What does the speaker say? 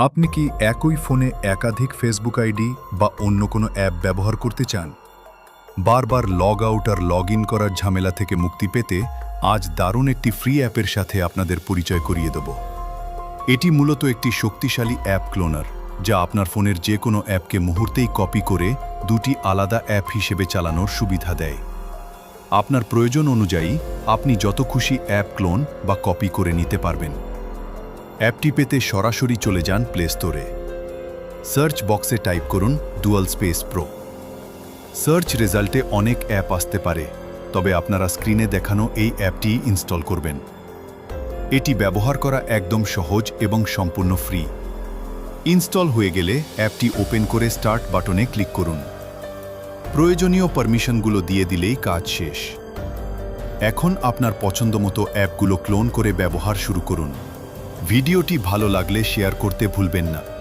আপনি কি একই ফোনে একাধিক ফেসবুক আইডি বা অন্য কোনো অ্যাপ ব্যবহার করতে চান? বারবার লগ আউট আর লগ ইন করার ঝামেলা থেকে মুক্তি পেতে আজ দারুণ একটি ফ্রি অ্যাপের সাথে আপনাদের পরিচয় করিয়ে দেব। এটি মূলত একটি শক্তিশালী অ্যাপ ক্লোনার যা আপনার ফোনের যে কোনো অ্যাপকে মুহূর্তেই কপি করে দুটি আলাদা অ্যাপ হিসেবে চালানোর সুবিধা দেয়। আপনার প্রয়োজন অনুযায়ী আপনি যত খুশি অ্যাপ ক্লোন বা কপি করে নিতে পারবেন। অ্যাপটি পেতে সরাসরি চলে যান প্লে স্টোরে সার্চ বক্সে টাইপ করুন ডুয়াল স্পেস প্রো সার্চ রেজাল্টে অনেক অ্যাপ আসতে পারে, তবে আপনারা স্ক্রিনে দেখানো এই অ্যাপটি ইনস্টল করবেন। এটি ব্যবহার করা একদম সহজ এবং সম্পূর্ণ ফ্রি ইনস্টল হয়ে গেলে অ্যাপটি ওপেন করে স্টার্ট বাটনে ক্লিক করুন। প্রয়োজনীয় পারমিশনগুলো দিয়ে দিলেই কাজ শেষ। এখন আপনার পছন্দমতো অ্যাপগুলো ক্লোন করে ব্যবহার শুরু করুন। ভিডিওটি ভালো লাগলে শেয়ার করতে ভুলবেন না।